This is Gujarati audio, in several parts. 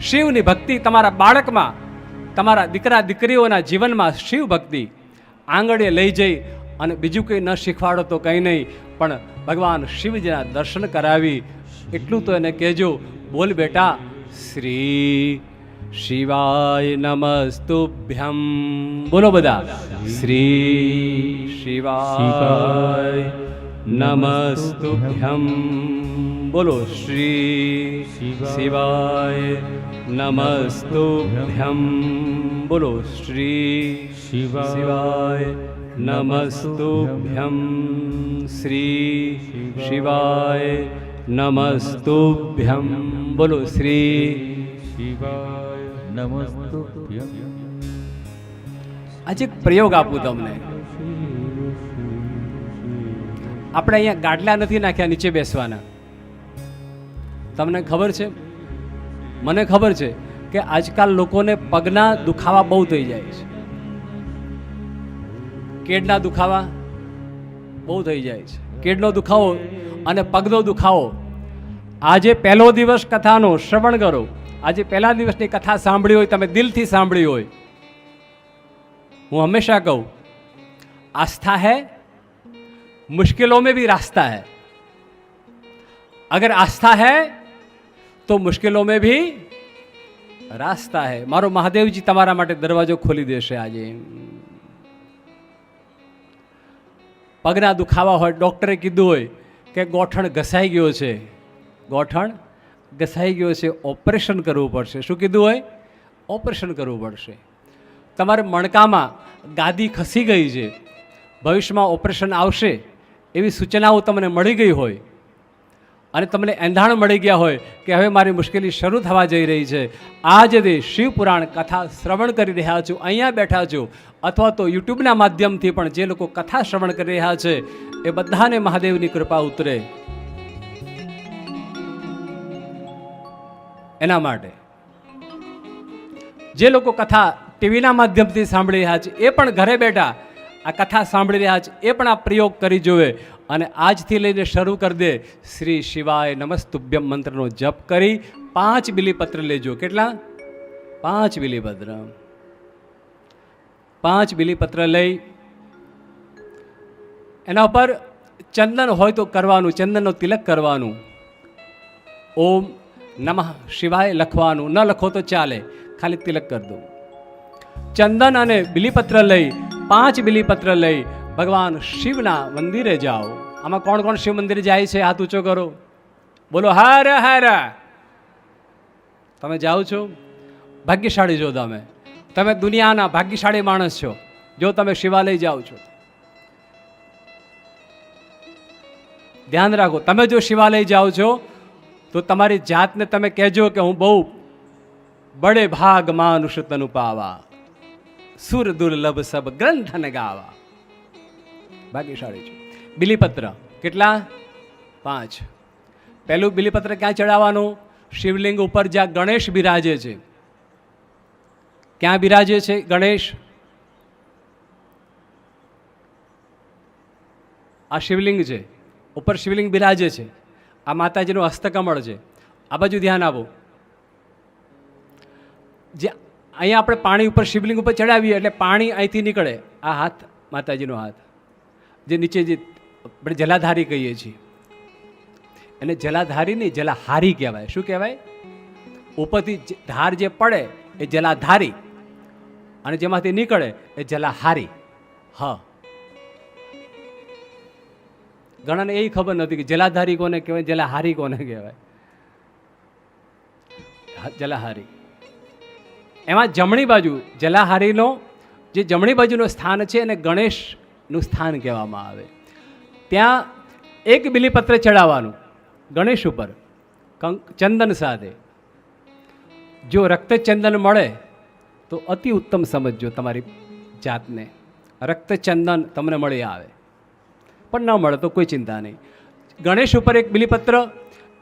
શિવની ભક્તિ તમારા બાળકમાં તમારા દીકરા દીકરીઓના જીવનમાં શિવ ભક્તિ આંગળે લઈ જઈ અને બીજું કંઈ ન શીખવાડો તો કંઈ નહીં પણ ભગવાન શિવજીના દર્શન કરાવી એટલું તો એને કહેજો બોલ બેટા શ્રી શિવાય નમસ્તુભ્યમ. બોલો બધા શ્રી શિવાય નમસ્તુભ્યમ. બોલો, શ્રી શિવાય નમસ્તુભ્યમ. બોલો, શ્રી શિવાય નમસ્તુભ્યમ. શ્રી શિવાય નમસ્તુભ્યમ. બોલો, શ્રી શિવાય નમસ્તુભ્યમ આજે એક પ્રયોગ આપું તમને. આપણે અહીંયા ગાડલા નથી નાખ્યા નીચે બેસવાના. તમને ખબર છે? મને ખબર છે કે આજકાલ લોકોને પગના દુખાવા બહુ થઈ જાય છે. કેડના દુખાવા બહુ થઈ જાય છે. કેડનો દુખાવો અને પગનો દુખાવો. આજે પહેલો દિવસ કથાનો શ્રવણ કરો. આજે પહેલા દિવસની કથા સાંભળી હોય, તમે દિલથી સાંભળી હોય. હું હંમેશા કહું, આસ્થા હૈ મુશ્કેલો મેં ભી રાસ્તા હૈ. અગર આસ્થા હૈ તો મુશ્કેલો મેં ભી રાસ્તા હે. મારો મહાદેવજી તમારા માટે દરવાજો ખોલી દેશે આજે. પગના દુખાવા હોય, ડૉક્ટરે કીધું હોય કે ગોઠણ ઘસાઈ ગયો છે. ગોઠણ ઘસાઈ ગયો છે. ઓપરેશન કરવું પડશે. શું કીધું હોય? ઓપરેશન કરવું પડશે. તમારે મણકામાં ગાદી ખસી ગઈ છે. ભવિષ્યમાં ઓપરેશન આવશે. એવી સૂચનાઓ તમને મળી ગઈ હોય. અને તમને એંધાણ મળી ગયા હોય કે હવે મારી મુશ્કેલી શરૂ થવા જઈ રહી છે. આજ દે શિવપુરાણ કથા શ્રવણ કરી રહ્યા છો, અહીંયા બેઠા છો, અથવા તો યુટ્યુબના માધ્યમથી પણ જે લોકો કથા શ્રવણ કરી રહ્યા છે, એ બધાને મહાદેવની કૃપા ઉતરે. એના માટે. જે લોકો કથા ટીવીના માધ્યમથી સાંભળી રહ્યા છે, એ પણ ઘરે બેઠા આ કથા સાંભળી રહ્યા છે, એ પણ આ પ્રયોગ કરી જોવે. અને આજથી લઈને શરૂ કરી દે શ્રી શિવાય નમસ્તુભ્યમ મંત્રનો જપ કરી પાંચ બિલીપત્ર લેજો. કેટલા? પાંચ બિલીપત્ર. પાંચ બિલીપત્ર લઈ એના ઉપર ચંદન હોય તો કરવાનું, ચંદનનો તિલક કરવાનું. ઓમ નમઃ શિવાય લખવાનું. ન લખો તો ચાલે. ખાલી તિલક કરી દો. ચંદન અને બિલીપત્ર લઈ પાંચ બિલીપત્ર લઈ ભગવાન શિવના મંદિરે જાઓ. આમાં કોણ કોણ શિવ મંદિરે જાય છે હાથ ઊંચો કરો? બોલો, હર હર. તમે જાઓ છો? ભાગ્યશાળી છો તમે. તમે દુનિયાના ભાગ્યશાળી માણસ છો. જો તમે શિવાલય જાઓ છો. ધ્યાન રાખો, તમે જો શિવાલય જાઓ છો, તો તમારી જાતને તમે કહેજો કે હું બહુ બડે ભાગ માનુષ તનુ પાવા સુર દુર્લભ સબ ગ્રંથન ગાવા. ભાગ્યશાળી છે. બિલીપત્ર કેટલા? પાંચ. પહેલું બિલીપત્ર ક્યાં ચડાવવાનું? શિવલિંગ ઉપર જ્યાં ગણેશ બિરાજે છે. ક્યાં બિરાજે છે ગણેશ? આ શિવલિંગ છે. ઉપર શિવલિંગ બિરાજે છે. આ માતાજીનું હસ્તકમળ છે. આ બાજુ ધ્યાન આપો. જે અહીંયા આપણે પાણી ઉપર શિવલિંગ ઉપર ચડાવીએ એટલે પાણી અહીંથી નીકળે. આ હાથ, માતાજીનો હાથ. જે નીચે જે આપણે જલાધારી કહીએ છીએ. એને જલાધારી નહીં, જલાહારી કહેવાય. શું કહેવાય? ઉપરથી ધાર જે પડે એ જલાધારી અને જેમાંથી નીકળે એ જલાહારી. હ. ઘણાને એ ખબર નથી કે જલાધારી કોને કહેવાય, જલાહારી કોને કહેવાય? જલાહારી. એમાં જમણી બાજુ, જલાહારીનો જે જમણી બાજુનું સ્થાન છે એને ગણેશનું સ્થાન કહેવામાં આવે. ત્યાં એક બિલીપત્ર ચડાવવાનું, ગણેશ ઉપર ચંદન સાથે. જો રક્તચંદન મળે, તો અતિ ઉત્તમ સમજજો તમારી જાતને. રક્તચંદન તમને મળી આવે. પણ ન મળે તો કોઈ ચિંતા નહીં. ગણેશ ઉપર એક બિલીપત્ર,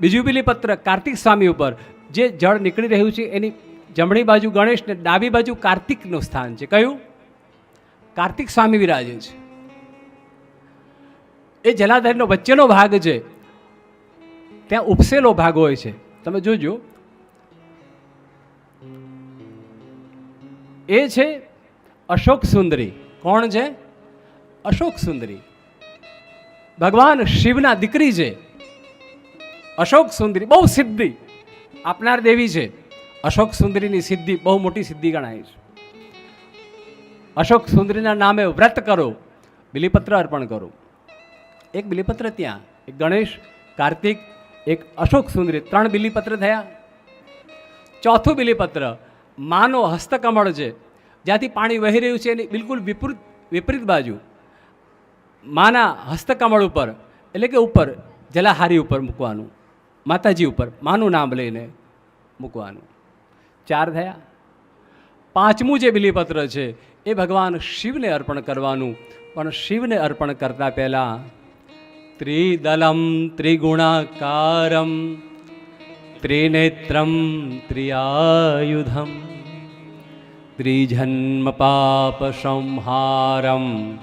બીજું બિલીપત્ર કાર્તિક સ્વામી ઉપર. જે જળ નીકળી રહ્યું છે, એની જમણી બાજુ ગણેશ ને ડાબી બાજુ કાર્તિકનું સ્થાન છે. કયું? કાર્તિક સ્વામી વિરાજે છે. એ જલાધારીનો વચ્ચેનો ભાગ છે. ત્યાં ઉપસેલો ભાગ હોય છે. તમે જોજો. એ છે અશોક સુંદરી. કોણ છે? અશોક સુંદરી. ભગવાન શિવના દીકરી છે. અશોક સુંદરી બહુ સિદ્ધિ. આપનાર દેવી છે. અશોક સુંદરીની સિદ્ધિ બહુ મોટી સિદ્ધિ ગણાય છે. અશોક સુંદરીના નામે વ્રત કરો. બિલીપત્ર અર્પણ કરો. એક બિલીપત્ર ત્યાં, એક ગણેશ, કાર્તિક, એક અશોક સુંદરી, ત્રણ બિલીપત્ર થયા. ચોથું બિલીપત્ર, માનો હસ્તકમળ છે, જ્યાંથી પાણી વહી રહ્યું છે એની બિલકુલ વિપરીત વિપરીત બાજુ. માના હસ્તકમળ ઉપર, એટલે કે ઉપર, જલાહારી ઉપર મૂકવાનું, માતાજી ઉપર, માનું નામ લઈને મૂકવાનું. ચાર થયા. પાંચમું જે બિલીપત્ર છે, એ ભગવાન શિવને અર્પણ કરવાનું, પણ શિવને અર્પણ કરતા પહેલાં ત્રિનેત્રમ ત્રિયાયુધમ ત્રિજન્મ પાપ સંહારમ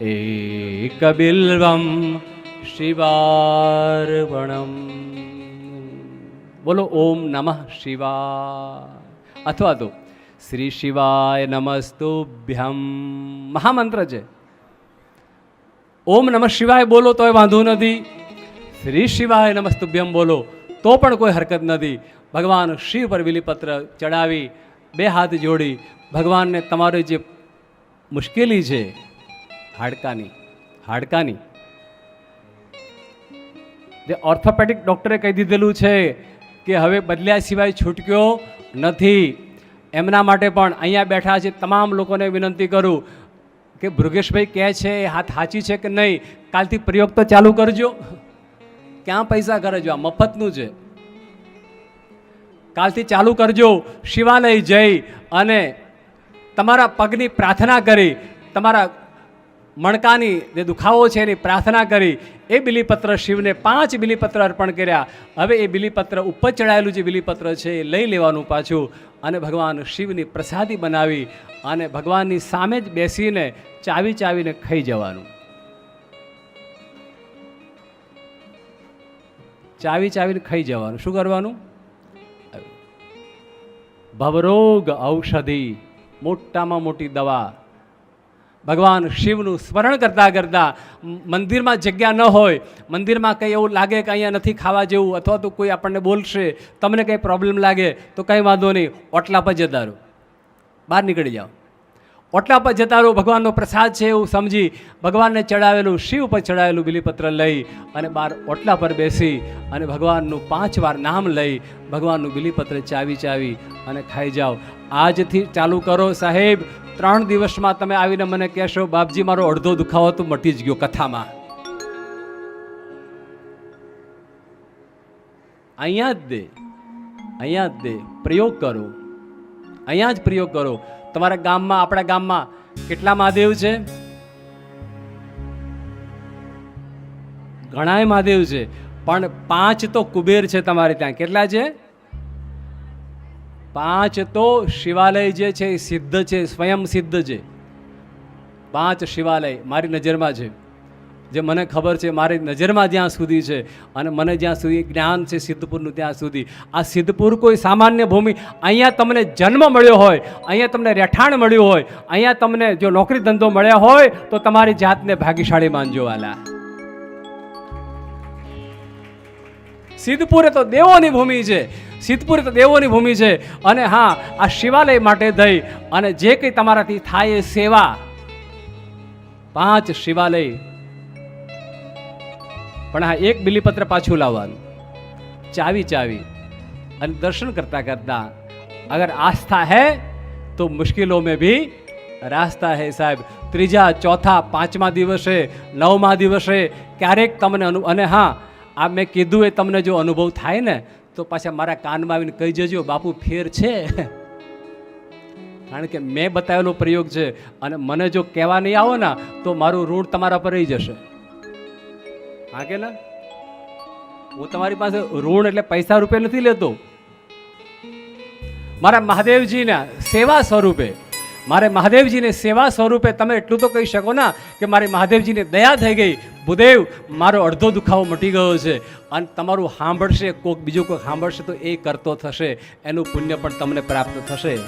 એકબિલ્વમ શિવાર્પણમ બોલો ઓમ નમઃ શિવાય અથવા તો શ્રી શિવાય નમસ્તુભ્યમ મહામંત્ર છે ઓમ નમઃ શિવાય બોલો તોય વાંધો નથી. શ્રી શિવાય નમસ્તુભ્યમ બોલો તો પણ કોઈ હરકત નથી. ભગવાન શિવ પર વિલીપત્ર ચડાવી બે હાથ જોડી ભગવાનને તમારી જે મુશ્કેલી છે, હાડકાની હાડકાની. જે ઓર્થોપેડિક ડૉક્ટરે કહી દીધેલું છે કે હવે બદલ્યા સિવાય છૂટક્યો નથી. એમના માટે પણ અહીંયા બેઠા છે, તમામ લોકોને વિનંતી કરું. કે ભૃગેશભાઈ કહે છે, એ હાથ સાચી છે કે નહીં? કાલથી પ્રયોગ તો ચાલુ કરજો. ક્યાં પૈસા ખર્ચવા? આ મફતનું છે. કાલથી ચાલુ કરજો. શિવાલય જઈ અને તમારા પગની પ્રાર્થના કરી, તમારા મણકાની જે દુખાવો છે એની પ્રાર્થના કરી, એ બિલીપત્ર શિવને પાંચ બિલીપત્ર અર્પણ કર્યા. હવે એ બિલીપત્ર ઉપર ચડાયેલું જે બિલીપત્ર છે એ લઈ લેવાનું પાછું અને ભગવાન શિવની પ્રસાદી બનાવી અને ભગવાનની સામે જ બેસીને ચાવી ચાવીને ખાઈ જવાનું. ચાવી ચાવીને ખાઈ જવાનું. શું કરવાનું? ભવરોગ ઔષધિ, મોટામાં મોટી દવા. ભગવાન શિવનું સ્મરણ કરતાં કરતાં મંદિરમાં જગ્યા ન હોય, મંદિરમાં કંઈ એવું લાગે કે અહીંયા નથી ખાવા જેવું અથવા તો કોઈ આપણને બોલશે, તમને કંઈ પ્રોબ્લેમ લાગે, તો કંઈ વાંધો નહીં, ઓટલા પર જતા રહો. બહાર નીકળી જાઓ. ઓટલા પર જતા રહો, ભગવાનનો પ્રસાદ છે એવું સમજી, ભગવાનને ચડાવેલું, શિવ પર ચડાવેલું બિલીપત્ર લઈ અને બહાર ઓટલા પર બેસી અને ભગવાનનું પાંચ વાર નામ લઈ, ભગવાનનું બિલીપત્ર ચાવી ચાવી અને ખાઈ જાઓ. આજથી ચાલુ કરો સાહેબ ત્રણ દિવસમાં તમે આવીને મને કહેશો, બાપજી, મારો અડધો દુખાવો તો મટી જ ગયો કથામાં. અહીંયા જ દે, અહીંયા જ દે, પ્રયોગ કરો. અહીંયા જ પ્રયોગ કરો. તમારા ગામમાં, આપણા ગામમાં કેટલા મહાદેવ છે? ઘણાય મહાદેવ છે, પણ પાંચ તો કુબેર છે તમારે ત્યાં. કેટલા છે? પાંચ તો શિવાલય જે છે એ સિદ્ધ છે, સ્વયં સિદ્ધ છે. પાંચ શિવાલય મારી નજરમાં છે. જે મને ખબર છે મારી નજરમાં જ્યાં સુધી છે અને મને જ્યાં સુધી જ્ઞાન છે સિદ્ધપુરનું ત્યાં સુધી. આ સિદ્ધપુર કોઈ સામાન્ય ભૂમિ. અહીંયા તમને જન્મ મળ્યો હોય, અહીંયા તમને રહેઠાણ મળ્યું હોય, અહીંયા તમને જો નોકરી ધંધો મળ્યા હોય, તો તમારી જાતને ભાગ્યશાળી માનજો વાલા સિદ્ધપુર એ તો દેવોની ભૂમિ છે. સિદ્ધપુર દેવોની ભૂમિ છે. અને હા, આ શિવાલય માટે થઈ અને જે કંઈ તમારાથી થાય એ સેવા. પાંચ શિવાલય. પણ હા, એક બિલીપત્ર પાછું લાવવાનું. ચાવી ચાવી. અને દર્શન કરતાં કરતાં અગર આસ્થા હે, તો મુશ્કેલો મેં ભી રાસ્તા હે સાહેબ. ત્રીજા, ચોથા, પાંચમા દિવસે, નવમા દિવસે ક્યારેક તમને અનુ, અને હા, આ મેં કીધું એ તમને જો અનુભવ થાય ને તો પાછા મારા કાનમાં આવીને કહી જજો, બાપુ ફેર છે. કારણ કે મેં બતાવેલો પ્રયોગ છે અને મને જો કહેવા નહીં આવો ને, તો મારું ઋણ તમારા પર રહી જશે. હા કે ના? હું તમારી પાસે ઋણ એટલે પૈસા રૂપે નથી લેતો. મારા મહાદેવજીના સેવા સ્વરૂપે મારે મહાદેવજીને સેવા સ્વરૂપે તમે એટલું તો કહી શકો ના કે મારી મહાદેવજીને દયા થઈ ગઈ. ભૂદેવ, મારો અડધો દુખાવો મટી ગયો છે. અને તમારું સાંભળશે કોઈક બીજું કોઈક સાંભળશે તો એ કરતો થશે. એનું પુણ્ય પણ તમને પ્રાપ્ત થશે.